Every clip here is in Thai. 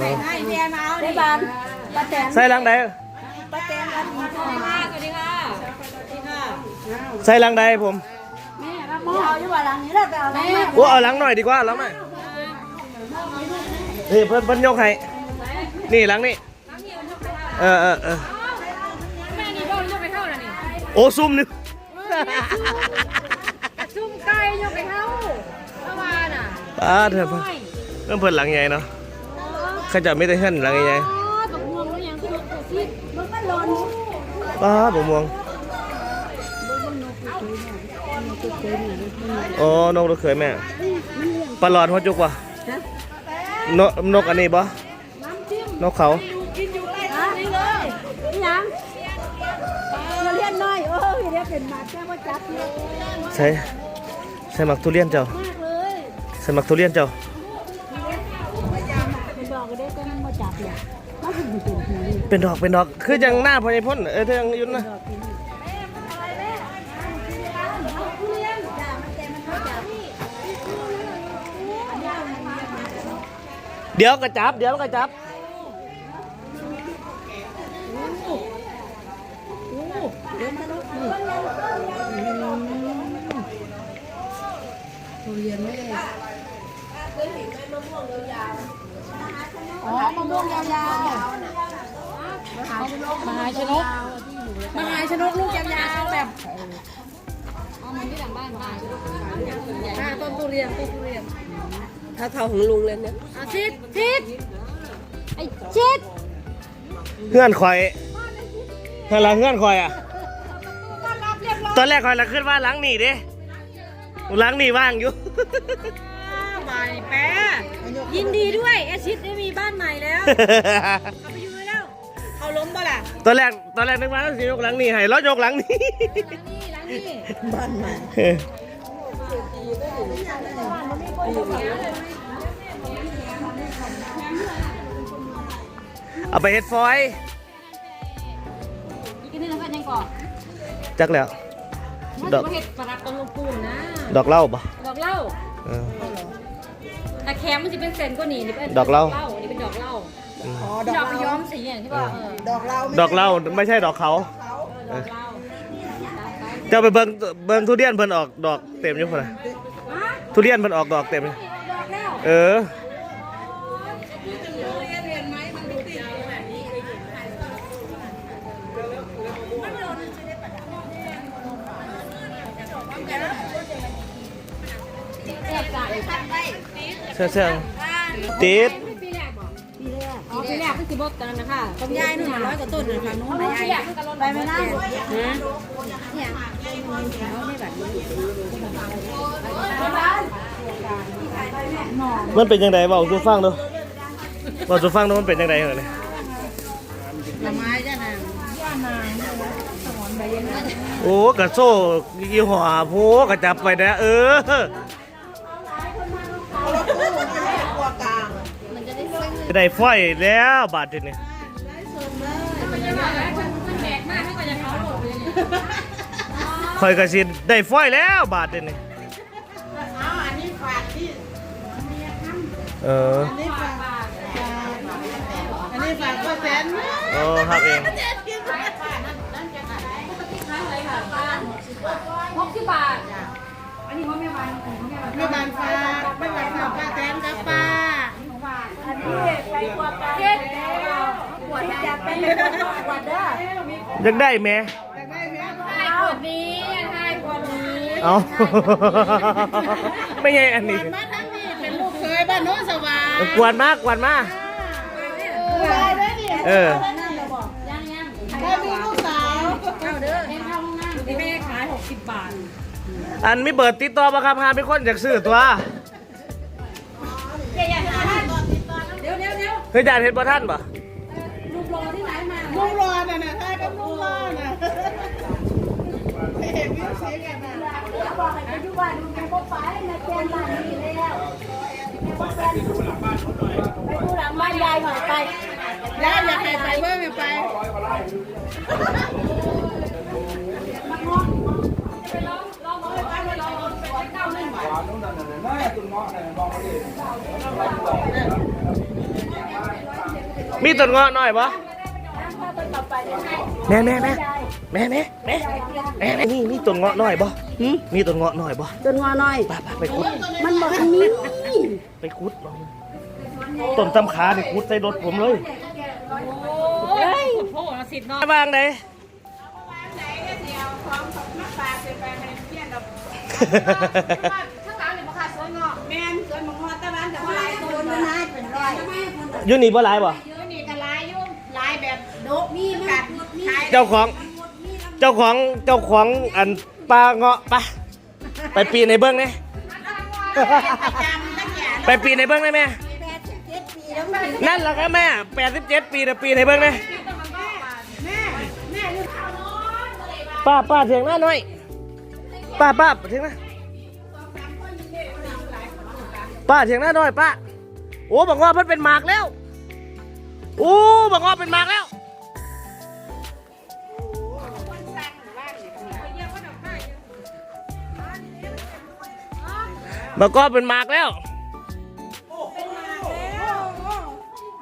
ให้แฟนมาเอาได้ดิบานป้าแตนใส่หลังใดป้าแตนอันนี้ค่ะสวัสดีค่ะสวัสดีค่ะใส่หลังใดผมแม่รับหม้อเอาอยู่ว่าหลังนี้แล้วไปเอาหลังแม่โอ้เอาหลังหน่อยดีกว่าหลังหน่อยนี่เพิ่นเพิ่นยกให้นี่หลังนี่เออเออเออแม่นี่โดนยกไปเท่าแล้วนี่โอ้ซุ่มนึงซุ่มไก่ยกไปเท่าเมื่อวานอะป้าเถอะเพิ่นเริ่มเพิ่นหลังใหญ่เนาะเขาจะไม่ได้เห็นหลังใหญ่อ๋อตกห่วงแล้วยังคือตัวซีดมันก็หล่นๆป้าบ่ม่วงอ๋อนกเราเคยแม่ปลาหลอดหัวจุกว่ะนกนกอันนี้บ่นกเขากินอยู่ใกล้ฮะนี่เลยนี่ยังเราเรียนน้อยโอ้ยเรียกเป็นหมาแค่ว่าจับเลยใช่ใช่หมักทุเรียนเจ้ามากเลยใช่หมักทุเรียนเจ้า เป็นดอกก็ได้ก็นั่งมาจับเลยมาถึงเป็นหูนี่ เป็นดอกเป็นดอกคือจังหน้าพญพ่นเออเธอยังยุ่นนะเดี๋ยวกระจับ เดี๋ยวกระจับเดินทะลุนี่ทุเรียนแม่อ๋อมะม่วงยาวๆ มหาชนกมหาชนกลูกยาวๆแบบเอาเหมือนที่หลังบ้านมหาชนกใหญ่มากต้นทุเรียนต้นทุเรียนถ้าเท่าของลุงเลยเนี่ยอะชิดชิดไอ้ชิดเงื่อนคอยเฮ้ยละเงื่อนคอยอะตอนแรกคอยละขึ้นว่าหล้างหนีเด้หล้างหนีว่างอยู่บายแป๊ะยินดีด้วยแอชิดได้มีบ้านใหม่แล้วเขาไปอยู่แล้วเขาล้มบ่ล่ะตอนแรกตอนแรกนึกว่าเราจะยกหล้างหนีให้แล้วยกหล้างหนีล้างนี่ล้างนี่บ้านใหม่เอาไปเฮ็ดฟอยล์อีกนิดนึงก็ยังก่อจักแล้วมันดจะอกมาเห็ดปลารับต้นลูกปูนะดอกเหล้าปะดอกเหล้าเออแต่แคมมันจะเป็นเซนก็หนีนี่เป็นดอกเหล้านี่เป็นดอกเหล้า อ๋อดดออกกไปเหย้อล้ามสีอย่างที่ว่าเออดอกเหล้าดอกเหล้าไม่ใช่ดอกเขาดอกเหล้าเจ้าไปเบิ่งเบิ่งทุเรียนเพิ่นออกดอกเต็มอยู่พุ่นน่ะฮะทุเรียนเพิ่นออกดอกเต็มอยู่ดอกแล้วเออแซ่บจ้ะเชื่อเชื่อติด ปีแรกเพิ่งสิบดตอนนั้นนะคะต้นยายนู่นร้อยกว่าต้นนะฝั่งนู้นยายไปไม่ได้ฮะเนี่ยมันเป็นยังไงเบาสู่ฟังดูเบาสู่ฟังดูมันเป็นยังไงเหรอเนี่ยละไม้จ้ะนะโอ้กระโซ่ยี่ห้อโพกระจับไปนะเออ ได้ฝ้อยแล้วบาททีนี้มันยังว่ามันแบกมากถ้าเกิดจะเขาหมดเลยเนี่ยคอยกระสิได้ฝ้อยแล้วบาททีนี้เอออันนี้ฝากอันนี้ฝากป้าแตนโอ้ครับเองหกสิบบาทอันนี้เขาไม่บานเขาไม่บานแม่บานฝากแม่บานฝากป้าแตนกับป้า อันนี้ไปกวดกันเจ็ดกวดจับไปเลยกวดเด้อยังได้ไหมทายกวดนี้ทายกวดนี้เอา ไม่ใช่อันนี้ มาทั้งนี้เป็นลูกเคยบ้านโน้นสว่างกวนมากกวนมากได้ได้ดิเออ ยังยังได้มีลูกสาวเข้าเด้อเอ็นเข้าห้องน้ำที่แม่ขายหกสิบบาท อันมีเบิดติดต่อมาครับหาเป็นคนอยากซื้อตัวเดี๋ยว เดี๋ยจายเห็นบ่ท่านปะลูกรอที่ไหนมาลูกรอน่ะนะได้กับลูกรอน่ะเห็นวิวเสียกันน่ะบอกให้ไปอยู่บ้านดูแม่ก็ไปแม่แกนบ้านนี้แล้วแม่ก็แกนไปดูหลังบ้านยายหน่อยไปย่าอยากให้ไปเมื่อไม่ไปไปลองลองเอาไปไปลองเอาไปเก้าหนึ่ง มีต้นเงาะหน่อยปะแม่แม่แม่แม่แม่แม่แม่นี่มีต้นเงาะหน่อยบ่มีต้นเงาะหน่อยบ่ต้นเงาะหน่อยไปไปไปคุด มันบอกมีไปคุดลองต้นตำขาไปคุดใส่รถผมเลยบางไหนยูนี่บ่หลายบ่ แบบโดกมีกัดมีเจ้าของ เจ้าของ เจ้าของอันปลาเงาะปะไปปีนในเบื้องนี่ไปปีนในเบื้องได้ไหมแปดสิบเจ็ดปีแล้วแม่นั่นแหละครับแม่87 ปีนะปีในเบื้องนี่แม่แม่ลูกป้าป้าเถียงหน้าหน่อย ป้าป้าเถียงหน้าป้าเถียงหน้าหน่อยป้า โอ้บอกว่าเพิ่นเป็นหมากแล้วโอ้บอกว่าเป็นหมากแล้วบอกว่าเป็นหมากแล้ว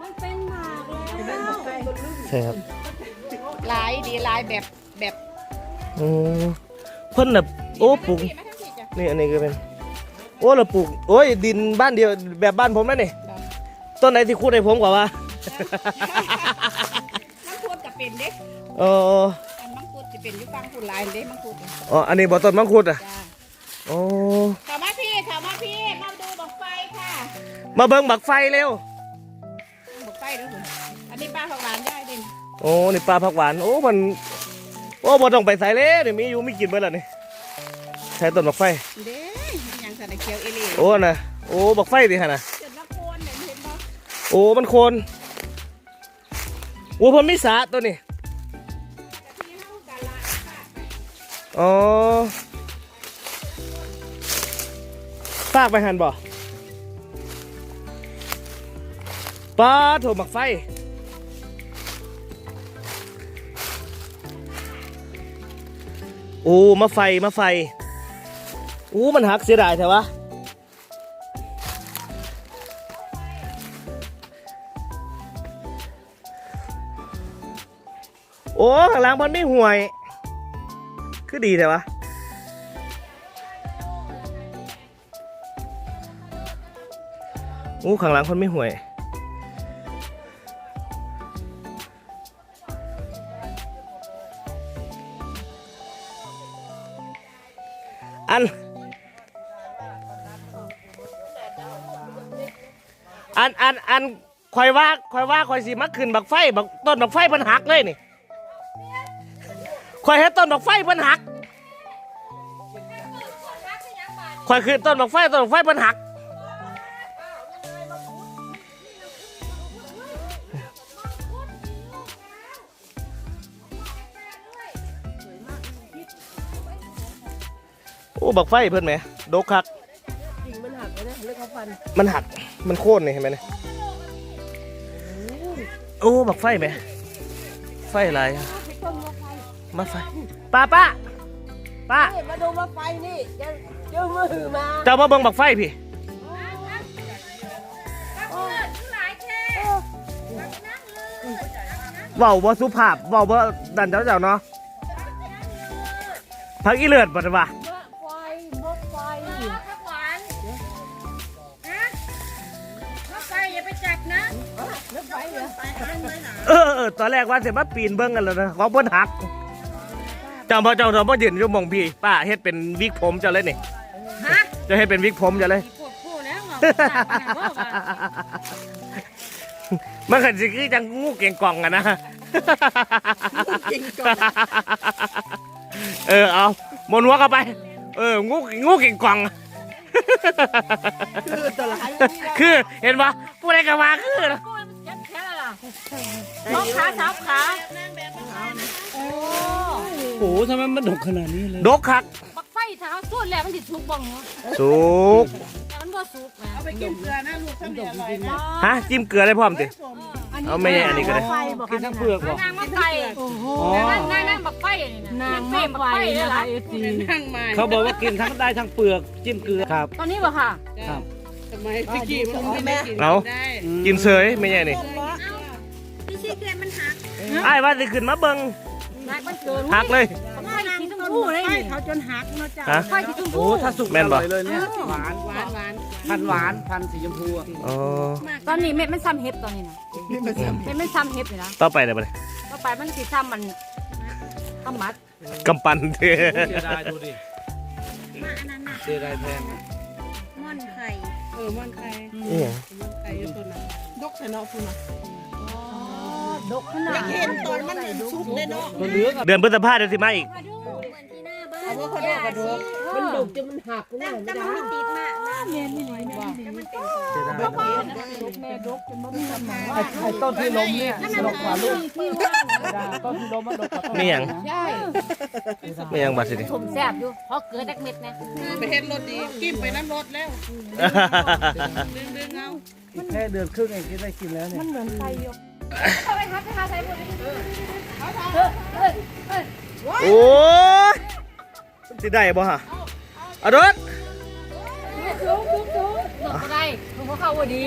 มันเป็นหมากแล้วใช่ครับลายดีลายแบบแบบอืมเพิ่นแบบโอ้ปลูกนี่อันนี้ก็เป็นโอ้เราปลูกโอ้ยดินบ้านเดียวแบบบ้านผมนั่นนี่ต้นไหนที่คูดให้ผมกว่าวะ มังคุดกับเป็นเด็กเอออันมังคุดจะเป็นอยู่ฟังคุณลายเด็กมังคุดอ๋ออันนี้บ่ต้นมังคุดอะจ้าอ๋อเข้ามาพี่เข้ามาพี่มาดูดอกไฟค่ะ มาเบิ่งบักไฟเร็วดอกไฟดูสิอันนี้ป้าของร้านได้ดิโอ้นี่ปลาผักหวานโอ้มันโอ้บ่ต้องไปใส่เลยเดี๋ยวมีอยู่มีกินเบิดแล้วนี่ใช้ต้นบักไฟเด้ยังสันเคียวเอเล่โอ้น่ะโอ้บักไฟดิฮะน่ะเจ็ดละโคนเห็นเห็นบ่โอ้มันโคนโอ้เพิ่นมีสระตัวนี้อ๋อฝากไปหันบ่ป้าโถบักไฟโอ้มาไฟมาไฟอู้มันหักเสียดายแท้วะ อ้ข้างหลังมันไม่ห่วย คือดีแต่วะโอ้ข้างหลังคนไม่ห่วย อัน อัน อัน อันคอยว่าคอยว่าคอยสิมาขึ้นบักไฟ บักต้นบักไฟเพิ่นหักเลยนี่ คอยเห็นต้นดอกไฟเพิ่นหักคอยคือต้นดอกไฟต้นดอกไฟเพิ่นหัก โอ้บักไฟเพิ่นไหมโดกคักจริงมันหักเลยนะเลือกเขาฟันมันหัก มันโค่นนี่เห็นไหมเนี่ยโอ้บักไฟไหม ไฟอะไรอะ มาไฟป้าป้าป้ามาดูมาไฟนี่จะเจอมือมาเจ้ามาเบิ่งบักไฟพี่เว้าบ่สุภาพเว้าบ่ดันเจ้าเจ้าเนาะพักอีเลือดบ่ได้ปะไฟบกไฟข้าวหวานนะข้าวไฟอย่าไปจับนะเออเออตอนแรกว่าสิมาปีนเบิ่งกันแล้วนะของเพิ่นหักเจ้าบ่เจ้าเจ้าบ่ยืนอยู่หม่องพี่ป้าเฮ็ดเป็นวิกผมเจ้าเลยนี่ฮะเจะเฮ็ดเป็นวิกผมเจ้าเลย ปวดผู้แล้วเหรอจับกันนะว่ามันขันสิคือจังงูเก่งกล่องอะนะเออเอาหมนหัวเข้าไป เอองูงูเก่งกล่อง คือตัวละคือเห็นปะผู้ใดก็มาคือนะ กู ยัดแค่ละล่ะสองขาสามขาโอ้โอ้โหทำไมมันดกขนาดนี้เลย ดกคักบักไฟถ้าเขาสูดแล้วมันสิสุกบ่งสุกแต่มันบ่สุกนะเอาไปกินเกลือนะลูกถ้ามีอร่อยนะฮะจิ้มเกลือได้พร้อมติเอาไม่ใช่อันนี้ก็ได้ไฟบอกกินทั้งเปลือกบอกนางบักไฟอ๋อนั่งนั่งนั่งบักไฟอันนี้นะนางบักไฟเลยล่ะนั่งมาเขาบอกว่ากินทั้งได้ทั้งเปลือกจิ้มเกลือครับ ตอนนี้บ่ค่ะครับ ทำไมพี่กี้มันไม่ได้กินเอาได้กินเสยไม่ใช่นี่ขี้เกียจมันหักไอ้ายว่าสิขึ้นมาเบิ่งหักมันเกินหักเลยไฟสีชมพูเลยนี่เขาจนหักเนาะจ้ะฮะไฟสีชมพูโอ้ถ้าสุกแม่นบ่อร่อยเลยเนี่ยหวานหวานหวานพันหวานพันสีชมพูอะอ๋อตอนนี้เม็ดมันซ้ำเห็บตอนนี้นะเม็ดมันซ้ำเห็บเลยนะต่อไปได้บ่เนี่ยต่อไปมันสีซ้ำมันขมัดกำปั้นเด้อเสียดายดูดิเสียดายแทนม่อนไข่ เออมันไข่นี่หยังมันไข่อยู่ตัวนั้นดกใส่เนาะคุณน่ะดกขนาดเห็นตอนมันสุกเลยเนาะตัวเหลืองอะเดือนพฤษภาเดือนสิมาอีกเอาว่าเขาดกกระดกมันดุจนมันหักนะแต่มันไม่ติดมา กนะเย็นนี่เลยว่าเสียดายแม่ดกจนไม่ทำหมาไอ้ไอ้ต้นที่ล้มเนี่ยดกกว่าลูกต้นที่ล้มมันดกกว่าต้นมีหยัง ใช่ไมีหยังบัดสิดิถุมแซ่บอยู่เพราะเกิดจากเม็ดนะไปเห็นรถดีกินไปน้ำรถแล้วดึงดึงเอาอีกแค่เดือนครึ่งเองที่ได้กินแล้วเนี่ยมันเหมือนไฟอยู่โอ้ยสิได้บ่ฮะอาโดด สูงสูงสูงหลบก็ได้ถุงเขาเข้าว่าดี